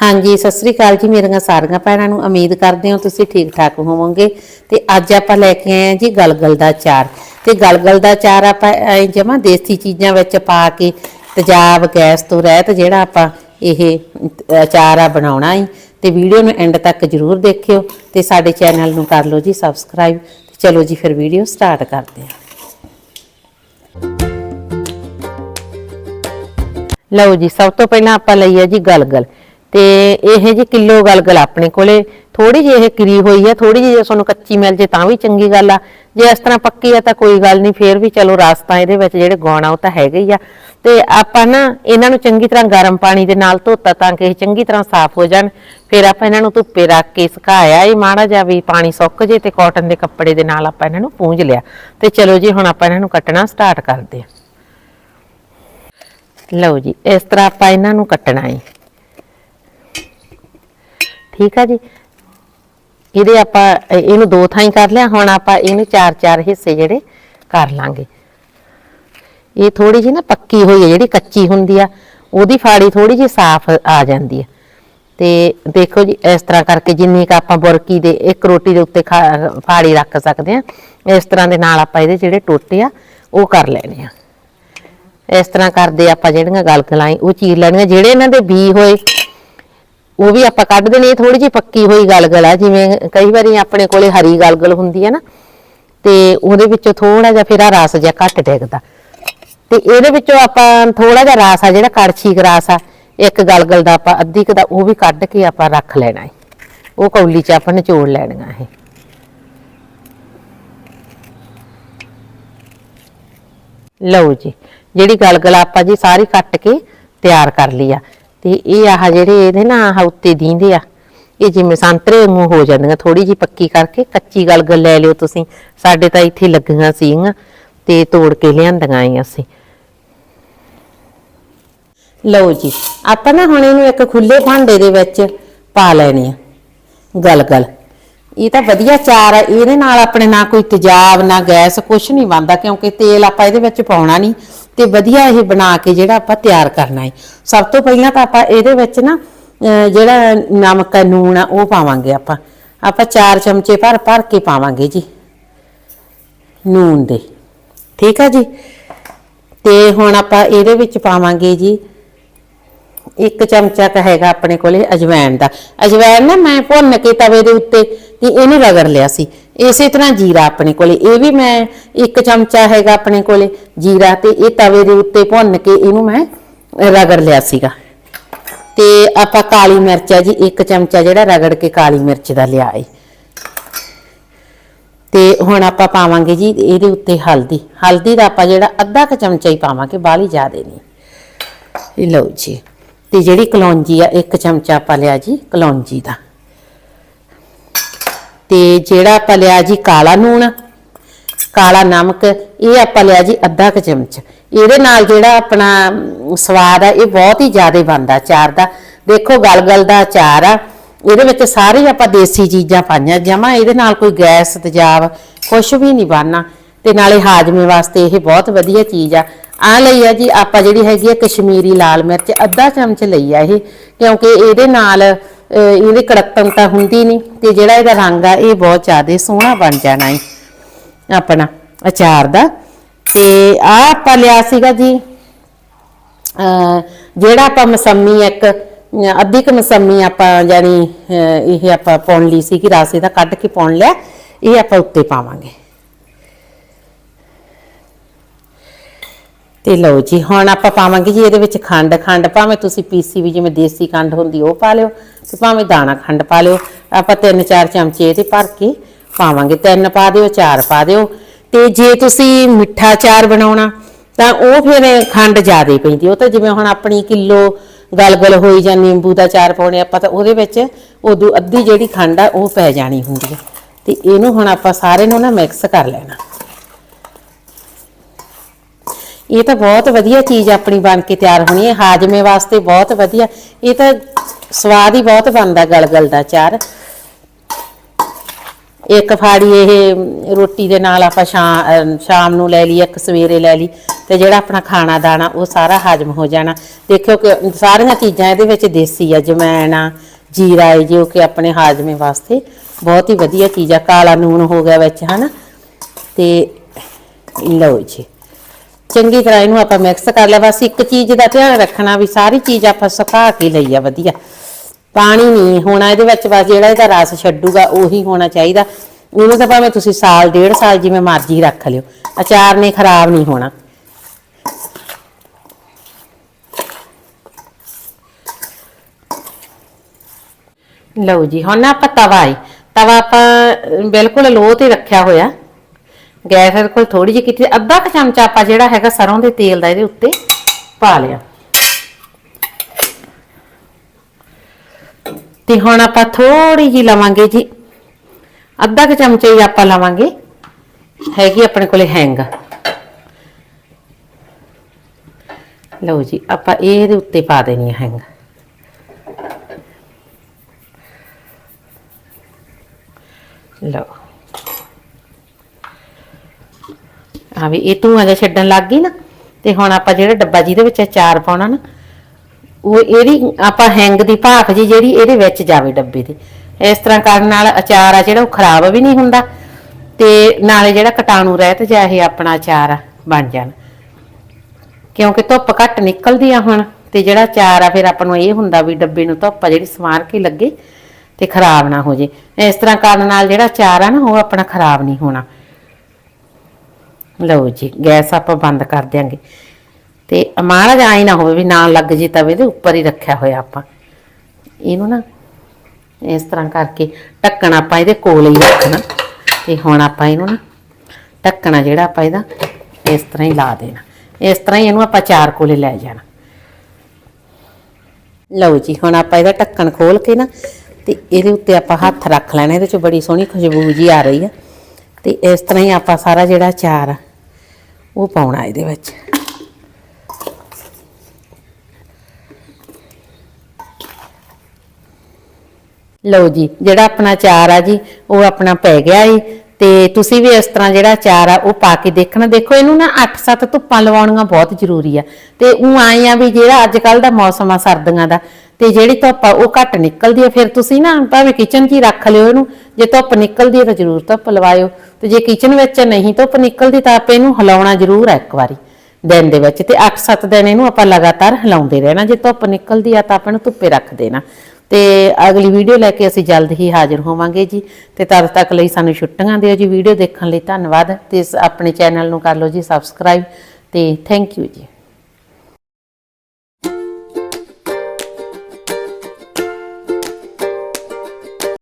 ਹਾਂਜੀ, ਸਤਿ ਸ੍ਰੀ ਅਕਾਲ ਜੀ ਮੇਰੀਆਂ ਸਾਰੀਆਂ ਭੈਣਾਂ ਨੂੰ। ਉਮੀਦ ਕਰਦੇ ਹਾਂ ਤੁਸੀਂ ਠੀਕ ਠਾਕ ਹੋਵੋਗੇ। ਤੇ ਅੱਜ ਆਪਾਂ ਲੈ ਕੇ ਆਏ ਹਾਂ ਜੀ ਗਲਗਲ ਦਾ ਚਾਰ ਤੇ ਗਲਗਲ ਦਾ ਚਾਰ ਆਪਾਂ ਜਮਾ ਦੇਸੀ ਚੀਜ਼ਾਂ ਵਿੱਚ ਪਾ ਕੇ ਤੇਜ਼ਾਬ, ਗੈਸ ਤੋਂ ਰਹਿਤ ਜਿਹੜਾ ਆਪਾਂ ਇਹ ਅਚਾਰ ਆ ਬਣਾਉਣਾ ਹੈ ਤੇ ਵੀਡੀਓ ਨੂੰ ਐਂਡ ਤੱਕ ਜਰੂਰ ਦੇਖਿਓ ਤੇ ਸਾਡੇ ਚੈਨਲ ਨੂੰ ਕਰ ਲਓ ਜੀ ਸਬਸਕ੍ਰਾਈਬ। ਤੇ ਚਲੋ ਜੀ ਫਿਰ ਵੀਡੀਓ ਸਟਾਰਟ ਕਰਦੇ ਹਾਂ। ਲਓ ਜੀ, ਸਭ ਤੋਂ ਪਹਿਲਾਂ ਆਪਾਂ ਲਈ ਹੈ ਜੀ ਗਲਗਲ। ਤੇ ਇਹ ਜੀ ਕਿਲੋ ਗਲਗਲ ਆਪਣੇ ਕੋਲੇ। ਥੋੜੀ ਜਿਹੀ ਇਹ ਕਿਰੀ ਹੋਈ ਆ ਥੋੜੀ ਜਿਹੀ ਜੇ ਤੁਹਾਨੂੰ ਕੱਚੀ ਮਿਲ ਜੇ ਤਾਂ ਵੀ ਚੰਗੀ ਗੱਲ ਆ। ਜੇ ਇਸ ਤਰ੍ਹਾਂ ਪੱਕੀ ਆ ਤਾਂ ਕੋਈ ਗੱਲ ਨਹੀਂ, ਫੇਰ ਵੀ ਚਲੋ ਰਸਤਾ ਇਹਦੇ ਵਿੱਚ ਜਿਹੜੇ ਗਾਉਣਾ ਉਹ ਤਾਂ ਹੈਗਾ ਹੀ ਆ। ਤੇ ਆਪਾਂ ਨਾ ਇਹਨਾਂ ਨੂੰ ਚੰਗੀ ਤਰ੍ਹਾਂ ਗਰਮ ਪਾਣੀ ਦੇ ਨਾਲ ਧੋਤਾ ਤਾਂ ਕਿ ਇਹ ਚੰਗੀ ਤਰ੍ਹਾਂ ਸਾਫ਼ ਹੋ ਜਾਣ। ਫਿਰ ਆਪਾਂ ਇਹਨਾਂ ਨੂੰ ਧੁੱਪੇ ਰੱਖ ਕੇ ਸੁਕਾਇਆ ਇਹ ਮਾੜਾ ਜਿਹਾ ਵੀ ਪਾਣੀ ਸੁੱਕ ਜੇ ਤੇ ਕਾਟਨ ਦੇ ਕੱਪੜੇ ਦੇ ਨਾਲ ਆਪਾਂ ਇਹਨਾਂ ਨੂੰ ਪੂੰਝ ਲਿਆ। ਤੇ ਚਲੋ ਜੀ, ਹੁਣ ਆਪਾਂ ਇਹਨਾਂ ਨੂੰ ਕੱਟਣਾ ਸਟਾਰਟ ਕਰਦੇ ਹਾਂ ਲਓ ਜੀ, ਇਸ ਤਰ੍ਹਾਂ ਆਪਾਂ ਇਹਨਾਂ ਨੂੰ ਕੱਟਣਾ ਹੈ ਠੀਕ ਆ ਜੀ। ਇਹਦੇ ਆਪਾਂ ਇਹਨੂੰ ਦੋ ਥਾਈਂ ਕਰ ਲਿਆ, ਹੁਣ ਆਪਾਂ ਇਹਨੂੰ ਚਾਰ ਚਾਰ ਹਿੱਸੇ ਜਿਹੜੇ ਕਰ ਲਾਂਗੇ। ਇਹ ਥੋੜੀ ਜਿਹੀ ਨਾ ਪੱਕੀ ਹੋਈ ਹੈ, ਜਿਹੜੀ ਕੱਚੀ ਹੁੰਦੀ ਆ, ਉਹਦੀ ਫਾੜੀ ਥੋੜੀ ਜਿਹੀ ਸਾਫ਼ ਆ ਜਾਂਦੀ ਆ। ਤੇ ਦੇਖੋ ਜੀ, ਇਸ ਤਰ੍ਹਾਂ ਕਰਕੇ ਜਿੰਨੀ ਕ ਆਪਾਂ ਬੁਰਕੀ ਦੇ, ਇੱਕ ਰੋਟੀ ਦੇ ਉੱਤੇ ਖਾ- ਫਾੜੀ ਰੱਖ ਸਕਦੇ ਆ, ਇਸ ਤਰ੍ਹਾਂ ਦੇ ਨਾਲ ਆਪਾਂ ਇਹਦੇ ਜਿਹੜੇ ਟੋਟੇ ਆ, ਉਹ ਕਰ ਲੈਣੇ ਆ। ਇਸ ਤਰ੍ਹਾਂ ਕਰਦੇ ਆਪਾਂ ਜਿਹੜੀਆਂ ਗਲਗਲਾਂ ਏ ਉਹ ਚੀਰ ਲੈਣੀਆਂ, ਜਿਹੜੇ ਇਹਨਾਂ ਦੇ ਬੀ ਹੋਏ ਉਹ ਵੀ ਆਪਾਂ ਕੱਢ ਦੇਣੀ ਥੋੜੀ ਜਿਹੀ ਪੱਕੀ ਹੋਈ ਗਲਗਲ ਆ, ਜਿਵੇਂ ਕਈ ਵਾਰੀ ਆਪਣੇ ਕੋਲੇ ਹਰੀ ਗਲਗਲ ਹੁੰਦੀ ਹੈ ਨਾ, ਤੇ ਉਹਦੇ ਵਿੱਚੋਂ ਥੋੜਾ ਜਿਹਾ ਫਿਰ ਆ ਰਸ ਜਿਹਾ ਘੱਟ ਡਿੱਗਦਾ। ਤੇ ਇਹਦੇ ਵਿੱਚੋਂ ਆਪਾਂ ਥੋੜਾ ਜਿਹਾ ਰਸ ਆ, ਜਿਹੜਾ ਕੜਛੀ ਕੁ ਆ, ਇੱਕ ਗਲਗਲ ਦਾ ਆਪਾਂ ਅੱਧੀ ਕੁ ਦਾ ਉਹ ਵੀ ਕੱਢ ਕੇ ਆਪਾਂ ਰੱਖ ਲੈਣਾ ਹੈ। ਉਹ ਕੌਲੀ 'ਚ ਆਪਾਂ ਨਿਚੋੜ ਲੈਣੀਆਂ ਇਹ। ਲਓ ਜੀ, ਜਿਹੜੀ ਗਲਗਲ ਆਪਾਂ ਜੀ ਸਾਰੀ ਕੱਟ ਕੇ ਤਿਆਰ ਕਰ ਲਈ ਆ ਤੇ ਇਹ ਆਹ ਜਿਹੜੇ ਇਹਦੇ ਨਾ ਆਹ ਉੱਤੇ ਦੀਂਦੇ ਆ, ਇਹ ਜਿਵੇਂ ਸੰਤਰੇ ਵਾਂਗੂ ਹੋ ਜਾਂਦੀਆਂ ਥੋੜੀ ਜੀ ਪੱਕੀ ਕਰਕੇ ਕੱਚੀ ਗਲਗਲ ਲੈ ਲਿਓ ਤੁਸੀਂ। ਸਾਡੇ ਤਾਂ ਇੱਥੇ ਲੱਗੀਆਂ ਸੀਗੀਆਂ ਤੇ ਤੋੜ ਕੇ ਲਿਆਂਦੀਆਂ ਆਂ ਅਸੀਂ ਲਓ ਜੀ, ਆਪਾਂ ਨਾ ਹੁਣ ਇਹਨੂੰ ਇੱਕ ਖੁੱਲੇ ਭਾਂਡੇ ਦੇ ਵਿੱਚ ਪਾ ਲੈਣੇ ਆ। ਗਲਗਲ ਇਹ ਤਾਂ ਵਧੀਆ ਚਾਰ ਹੈ ਇਹਦੇ ਨਾਲ ਆਪਣੇ ਨਾ ਕੋਈ ਤੇਜ਼ਾਬ, ਨਾ ਗੈਸ, ਕੁਛ ਨਹੀਂ ਬਣਦਾ, ਕਿਉਂਕਿ ਤੇਲ ਆਪਾਂ ਇਹਦੇ ਵਿੱਚ ਪਾਉਣਾ ਨਹੀਂ। ਤੇ ਵਧੀਆ ਇਹ ਬਣਾ ਕੇ ਜਿਹੜਾ ਆਪਾਂ ਤਿਆਰ ਕਰਨਾ ਹੈ ਸਭ ਤੋਂ ਪਹਿਲਾਂ ਤਾਂ ਆਪਾਂ ਇਹਦੇ ਵਿੱਚ ਨਾ ਜਿਹੜਾ ਨਮਕ ਹੈ ਨੂਣ ਆ, ਉਹ ਪਾਵਾਂਗੇ ਆਪਾਂ। ਆਪਾਂ 4 ਚਮਚੇ ਭਰ ਭਰ ਕੇ ਪਾਵਾਂਗੇ ਜੀ। ਨੂਣ ਦੇ। ਠੀਕ ਆ ਜੀ? ਤੇ ਹੁਣ ਆਪਾਂ ਇਹਦੇ ਵਿੱਚ ਪਾਵਾਂਗੇ ਜੀ, ਇੱਕ ਚਮਚਾ ਤਾਂ ਹੈਗਾ ਆਪਣੇ ਕੋਲੇ ਅਜਵਾਇਣ ਦਾ। ਅਜਵਾਇਣ ਨਾ ਮੈਂ ਭੁੰਨ ਕੇ ਤਵੇ ਦੇ ਉੱਤੇ ਤੇ ਇਹਨੂੰ ਰਗੜ ਲਿਆ ਸੀ। ਇਸੇ ਤਰ੍ਹਾਂ ਜੀਰਾ ਆਪਣੇ ਕੋਲੇ। ਇਹ ਵੀ ਮੈਂ ਇੱਕ ਚਮਚਾ ਹੈਗਾ ਆਪਣੇ ਕੋਲੇ ਜੀਰਾ ਤੇ ਇਹ ਤਵੇ ਦੇ ਉੱਤੇ ਭੁੰਨ ਕੇ ਇਹਨੂੰ ਮੈਂ ਰਗੜ ਲਿਆ ਸੀਗਾ। ਤੇ ਆਪਾਂ ਕਾਲੀ ਮਿਰਚ ਹੈ ਜੀ, ਇੱਕ ਚਮਚਾ ਜਿਹੜਾ ਰਗੜ ਕੇ ਕਾਲੀ ਮਿਰਚ ਦਾ ਲਿਆ ਏ। ਤੇ ਹੁਣ ਆਪਾਂ ਪਾਵਾਂਗੇ ਜੀ ਇਹਦੇ ਉੱਤੇ ਹਲਦੀ। ਹਲਦੀ ਦਾ ਆਪਾਂ ਜਿਹੜਾ ਅੱਧਾ ਕ ਚਮਚਾ ਹੀ ਪਾਵਾਂਗੇ, ਬਾਹਲੀ ਜ਼ਿਆਦੇ ਨਹੀਂ। ਇਹ ਲਓ ਜੀ। ਤੇ ਜਿਹੜੀ ਕਲੌਂਜੀ ਆ, ਇੱਕ ਚਮਚਾ ਆਪਾਂ ਲਿਆ ਜੀ ਕਲੌਂਜੀ ਦਾ। ਤੇ ਜਿਹੜਾ ਆਪਾਂ ਲਿਆ ਜੀ ਕਾਲਾ ਨੂਣ, ਕਾਲਾ ਨਮਕ, ਇਹ ਆਪਾਂ ਲਿਆ ਜੀ ਅੱਧਾ ਕ ਚਮਚ। ਇਹਦੇ ਨਾਲ ਜਿਹੜਾ ਆਪਣਾ ਸਵਾਦ ਆ, ਇਹ ਬਹੁਤ ਹੀ ਜ਼ਿਆਦਾ ਬਣਦਾ ਚਾਰ ਦਾ। ਦੇਖੋ, ਗਲਗਲ ਦਾ ਅਚਾਰ ਆ। ਇਹਦੇ ਵਿੱਚ ਸਾਰੇ ਆਪਾਂ ਦੇਸੀ ਚੀਜ਼ਾਂ ਪਾਈਆਂ, ਜਮਾ ਇਹਦੇ ਨਾਲ ਕੋਈ ਗੈਸ, ਤੇਜ਼ਾਬ ਕੁਝ ਵੀ ਨਹੀਂ ਬਣਨਾ। ਤੇ ਨਾਲੇ ਹਾਜ਼ਮੇ ਵਾਸਤੇ ਇਹ ਬਹੁਤ ਵਧੀਆ ਚੀਜ਼ ਆ। ਆ ਲਈ ਆ ਜੀ ਆਪਾਂ ਜਿਹੜੀ ਹੈਗੀ ਆ ਕਸ਼ਮੀਰੀ ਲਾਲ ਮਿਰਚ, ਅੱਧਾ ਚਮਚ ਲਈ ਆ ਇਹ। ਕਿਉਂਕਿ ਇਹਦੇ ਨਾਲ ਇਹਦੇ ਕੜਕਣ ਤਾਂ ਹੁੰਦੀ ਨਹੀਂ ਤੇ ਜਿਹੜਾ ਇਹਦਾ ਰੰਗ ਆ, ਇਹ ਬਹੁਤ ਜ਼ਿਆਦਾ ਸੋਹਣਾ ਬਣ ਜਾਣਾ ਹੈ ਆਪਣਾ ਅਚਾਰ ਦਾ। ਤੇ ਆ ਆਪਾਂ ਲਿਆ ਸੀਗਾ ਜੀ ਜਿਹੜਾ ਆਪਾਂ ਮਸੰਮੀ ਇੱਕ ਅਹ ਅੱਧੀ ਕੁ ਮਸੰਮੀ ਆਪਾਂ ਜਾਨੀ ਇਹ ਆਪਾਂ ਪਾਉਣ ਲਈ ਸੀ ਕਿ ਰਾਸੇ ਦਾ ਕੱਢ ਕੇ ਪਾਉਣ ਲਿਆ, ਇਹ ਆਪਾਂ ਉੱਤੇ ਪਾਵਾਂਗੇ। ਤੇ ਲਓ ਜੀ, ਹੁਣ ਆਪਾਂ ਪਾਵਾਂਗੇ ਜੀ ਇਹਦੇ ਵਿੱਚ ਖੰਡ ਖੰਡ ਭਾਵੇਂ ਤੁਸੀਂ ਪੀਸੀ ਵੀ ਜਿਵੇਂ ਦੇਸੀ ਖੰਡ ਹੁੰਦੀ ਉਹ ਪਾ ਲਿਓ ਤੇ ਭਾਵੇਂ ਦਾਣਾ ਖੰਡ ਪਾ ਲਿਓ। ਆਪਾਂ ਤਿੰਨ ਚਾਰ ਚਮਚੇ ਇਹਦੇ ਭਰ ਕੇ ਪਾਵਾਂਗੇ। ਤਿੰਨ ਪਾ ਦਿਓ, ਚਾਰ ਪਾ ਦਿਓ। ਤੇ ਜੇ ਤੁਸੀਂ ਮਿੱਠਾ ਚਾਰ ਬਣਾਉਣਾ, ਤਾਂ ਉਹ ਫਿਰ ਖੰਡ ਜ਼ਿਆਦਾ ਪੈਂਦੀ ਉਹ ਤਾਂ ਜਿਵੇਂ ਹੁਣ ਆਪਣੀ ਕਿਲੋ ਗਲਗਲ ਹੋਈ ਜਾਂ ਨਿੰਬੂ ਦਾ ਚਾਰ ਪਾਉਣੇ ਆਪਾਂ ਤਾਂ ਉਹਦੇ ਵਿੱਚ ਉਦੋਂ ਅੱਧੀ ਜਿਹੜੀ ਖੰਡ ਆ, ਉਹ ਪੈ ਜਾਣੀ ਹੁੰਦੀ ਹੈ ਤੇ ਇਹਨੂੰ ਹੁਣ ਆਪਾਂ ਸਾਰੇ ਨੂੰ ਨਾ ਮਿਕਸ ਕਰ ਲੈਣਾ। ਇਹ ਤਾਂ ਬਹੁਤ ਵਧੀਆ ਚੀਜ਼ ਆਪਣੀ ਬਣ ਕੇ ਤਿਆਰ ਹੋਣੀ ਹੈ, ਹਾਜਮੇ ਵਾਸਤੇ ਬਹੁਤ ਵਧੀਆ। ਇਹ ਤਾਂ ਸਵਾਦ ਹੀ ਬਹੁਤ ਬਣਦਾ ਗਲਗਲ ਦਾ ਚਾਰ। ਇੱਕ ਫਾੜੀ ਇਹ ਰੋਟੀ ਦੇ ਨਾਲ ਆਪਾਂ ਸ਼ਾਮ ਸ਼ਾਮ ਨੂੰ ਲੈ ਲਈ, ਇੱਕ ਸਵੇਰੇ ਲੈ ਲਈ, ਤੇ ਜਿਹੜਾ ਆਪਣਾ ਖਾਣਾ ਦਾਣਾ ਉਹ ਸਾਰਾ ਹਾਜ਼ਮ ਹੋ ਜਾਣਾ। ਦੇਖਿਓ ਕਿ ਸਾਰੀਆਂ ਚੀਜ਼ਾਂ ਇਹਦੇ ਵਿੱਚ ਦੇਸੀ ਆ, ਜਮੈਣ ਆ ਜੀਰਾ ਹੈ ਜੋ ਕਿ ਆਪਣੇ ਹਾਜ਼ਮੇ ਵਾਸਤੇ ਬਹੁਤ ਹੀ ਵਧੀਆ ਚੀਜ਼ ਆ। ਕਾਲਾ ਨੂਨ ਹੋ ਗਿਆ ਵਿੱਚ, ਹਨਾ? ਤੇ ਲਓ ਜੀ। ਚੰਗੀ ਤਰ੍ਹਾਂ ਇਹਨੂੰ ਆਪਾਂ ਮਿਕਸ ਕਰ ਲਿਆ। ਬਸ ਇੱਕ ਚੀਜ਼ ਦਾ ਧਿਆਨ ਰੱਖਣਾ ਵੀ ਸਾਰੀ ਚੀਜ਼ ਆਪਾਂ ਸੁਕਾ ਕੇ ਲਈ ਆ, ਵਧੀਆ। ਪਾਣੀ ਨਹੀਂ ਹੋਣਾ ਇਹਦੇ ਵਿੱਚ, ਬਸ ਜਿਹੜਾ ਇਹਦਾ ਰਸ ਛੱਡੂਗਾ ਉਹੀ ਹੋਣਾ ਚਾਹੀਦਾ। ਇਹਨੂੰ ਤਾਂ ਭਾਵੇਂ ਤੁਸੀਂ ਸਾਲ, ਡੇਢ ਸਾਲ ਜਿਵੇਂ ਮਰਜ਼ੀ ਰੱਖ ਲਿਓ। ਅਚਾਰ ਨੇ ਖਰਾਬ ਨਹੀਂ ਹੋਣਾ। ਲਓ ਜੀ, ਹੁਣ ਨਾ ਆਪਾਂ ਤਵਾ ਹੈ ਤਵਾ ਆਪਾਂ ਬਿਲਕੁਲ ਲੋਹ ਤੇ ਰੱਖਿਆ ਹੋਇਆ। ਗੈਸ ਇਹਦੇ ਕੋਲ ਥੋੜੀ ਜਿਹੀ ਕੀਤੀ, ਅੱਧਾ ਕੁ ਚਮਚਾ ਆਪਾਂ ਜਿਹੜਾ ਹੈਗਾ ਸਰੋਂ ਦੇ ਤੇਲ ਦਾ ਇਹਦੇ ਉੱਤੇ ਪਾ ਲਿਆ। ਤੇ ਹੁਣ ਆਪਾਂ ਥੋੜੀ ਜਿਹੀ ਲਵਾਂਗੇ ਜੀ, ਅੱਧਾ ਕੁ ਚਮਚਾ ਹੀ ਆਪਾਂ ਲਵਾਂਗੇ, ਹੈਗੀ ਆਪਣੇ ਕੋਲੇ ਹੈਂਗ। ਲਓ ਜੀ, ਆਪਾਂ ਇਹਦੇ ਉੱਤੇ ਪਾ ਦੇਣੀ ਹੈ ਹੈਂਗ। ਲਓ। ਆ ਵੀ ਇਹ ਧੂਆਂ ਜਿਹਾ ਛੱਡਣ ਲੱਗ ਗਈ ਨਾ, ਤੇ ਹੁਣ ਆਪਾਂ ਜਿਹੜਾ ਡੱਬਾ ਜਿਹਦੇ ਵਿੱਚ ਅਚਾਰ ਪਾਉਣਾ ਨਾ, ਉਹ ਇਹਦੀ ਆਪਾਂ ਹੈਂਗ ਦੀ ਭਾਫ ਜੀ ਜਿਹੜੀ ਇਹਦੇ ਵਿੱਚ ਜਾਵੇ ਡੱਬੇ ਦੇ ਇਸ ਤਰ੍ਹਾਂ ਕਰਨ ਨਾਲ ਅਚਾਰ ਆ ਜਿਹੜਾ ਉਹ ਖਰਾਬ ਵੀ ਨਹੀਂ ਹੁੰਦਾ, ਤੇ ਨਾਲੇ ਜਿਹੜਾ ਕਟਾਣੂ ਰਹਿਤ ਜਾਂ ਇਹ ਆਪਣਾ ਅਚਾਰ ਬਣ ਜਾਣ। ਕਿਉਂਕਿ ਧੁੱਪ ਘੱਟ ਨਿਕਲਦੀ ਆ ਹੁਣ, ਤੇ ਜਿਹੜਾ ਅਚਾਰ ਆ ਫਿਰ ਆਪਾਂ ਨੂੰ ਇਹ ਹੁੰਦਾ ਵੀ ਡੱਬੇ ਨੂੰ ਧੁੱਪ ਆ ਜਿਹੜੀ ਸਮਾਰ ਕੇ ਲੱਗੇ, ਤੇ ਖਰਾਬ ਨਾ ਹੋ ਜੇ। ਇਸ ਤਰ੍ਹਾਂ ਕਰਨ ਨਾਲ ਜਿਹੜਾ ਅਚਾਰ ਆ ਨਾ, ਉਹ ਆਪਣਾ ਖਰਾਬ ਨਹੀਂ ਹੋਣਾ। ਲਓ ਜੀ, ਗੈਸ ਆਪਾਂ ਬੰਦ ਕਰ ਦਿਆਂਗੇ। ਤੇ ਮਹਾਰਾਜ ਜਿਹਾ ਆਈ ਨਾ ਹੋਵੇ ਵੀ ਨਾ ਲੱਗ ਜੇ ਤਵੇ ਦੇ ਉੱਪਰ ਹੀ ਰੱਖਿਆ ਹੋਇਆ ਆਪਾਂ। ਇਹਨੂੰ ਨਾ ਇਸ ਤਰ੍ਹਾਂ ਕਰਕੇ ਢੱਕਣ ਆਪਾਂ ਇਹਦੇ ਕੋਲ ਹੀ ਰੱਖਣਾ। ਤੇ ਹੁਣ ਆਪਾਂ ਇਹਨੂੰ ਨਾ ਢੱਕਣਾ ਜਿਹੜਾ ਆਪਾਂ ਇਹਦਾ ਇਸ ਤਰ੍ਹਾਂ ਹੀ ਲਾ ਦੇਣਾ। ਇਸ ਤਰ੍ਹਾਂ ਹੀ ਇਹਨੂੰ ਆਪਾਂ ਚਾਰ ਕੋਲੇ ਲੈ ਜਾਣਾ। ਲਓ ਜੀ, ਹੁਣ ਆਪਾਂ ਇਹਦਾ ਢੱਕਣ ਖੋਲ ਕੇ ਨਾ ਤੇ ਇਹਦੇ ਉੱਤੇ ਆਪਾਂ ਹੱਥ ਰੱਖ ਲੈਣਾ। ਇਹਦੇ 'ਚ ਬੜੀ ਸੋਹਣੀ ਖੁਸ਼ਬੂ ਜੀ ਆ ਰਹੀ ਆ। ਤੇ ਇਸ ਤਰ੍ਹਾਂ ਹੀ ਆਪਾਂ ਸਾਰਾ ਜਿਹੜਾ ਚਾਰ ਆ ਉਹ ਪਾਉਣਾ ਇਹਦੇ ਵਿੱਚ। ਲਓ ਜੀ, ਜਿਹੜਾ ਆਪਣਾ ਚਾਰ ਆ ਜੀ, ਉਹ ਆਪਣਾ ਪੈ ਗਿਆ ਏ। ਤੇ ਤੁਸੀਂ ਵੀ ਇਸ ਤਰ੍ਹਾਂ ਜਿਹੜਾ ਚਾਰ ਆ, ਉਹ ਪਾ ਕੇ ਦੇਖਣਾ। ਦੇਖੋ, ਇਹਨੂੰ ਨਾ 8-7 ਧੁੱਪਾਂ ਲਵਾਉਣੀਆਂ ਬਹੁਤ ਜ਼ਰੂਰੀ ਆ। ਤੇ ਉਹ ਆਏ ਆ ਵੀ ਜਿਹੜਾ ਅੱਜ ਕੱਲ ਦਾ ਮੌਸਮ ਆ ਸਰਦੀਆਂ ਦਾ, ਤੇ ਜਿਹੜੀ ਧੁੱਪ ਆ, ਉਹ ਘੱਟ ਨਿਕਲਦੀ ਆ। ਫਿਰ ਤੁਸੀਂ ਨਾ ਭਾਵੇਂ ਕਿਚਨ 'ਚ ਹੀ ਰੱਖ ਲਿਓ ਇਹਨੂੰ। ਜੇ ਧੁੱਪ ਨਿਕਲਦੀ ਆ ਤਾਂ ਜ਼ਰੂਰ ਧੁੱਪ ਲਵਾਇਓ। ਤੇ ਜੇ ਕਿਚਨ ਵਿੱਚ ਨਹੀਂ ਧੁੱਪ ਨਿਕਲਦੀ ਤਾਂ ਆਪੇ ਇਹਨੂੰ ਹਿਲਾਉਣਾ ਜ਼ਰੂਰ ਆ ਇੱਕ ਵਾਰੀ ਦਿਨ ਦੇ ਵਿੱਚ। ਤੇ 8-7 ਦਿਨ ਇਹਨੂੰ ਆਪਾਂ ਲਗਾਤਾਰ ਹਿਲਾਉਂਦੇ ਰਹਿਣਾ। ਜੇ ਧੁੱਪ ਨਿਕਲਦੀ ਆ ਤਾਂ ਆਪਾਂ ਨੂੰ ਧੁੱਪੇ ਰੱਖ ਦੇਣਾ। ਤੇ ਅਗਲੀ ਵੀਡੀਓ ਲੈ ਕੇ ਅਸੀਂ ਜਲਦ ਹੀ ਹਾਜ਼ਰ ਹੋਵਾਂਗੇ ਜੀ। ਤੇ ਤਦ ਤੱਕ ਲਈ ਸਾਨੂੰ ਛੁੱਟੀਆਂ ਦਿਓ ਜੀ। ਵੀਡੀਓ ਦੇਖਣ ਲਈ ਧੰਨਵਾਦ। ਤੇ ਆਪਣੇ ਚੈਨਲ ਨੂੰ ਕਰ ਲਓ ਜੀ ਸਬਸਕ੍ਰਾਈਬ ਤੇ ਥੈਂਕ ਯੂ ਜੀ।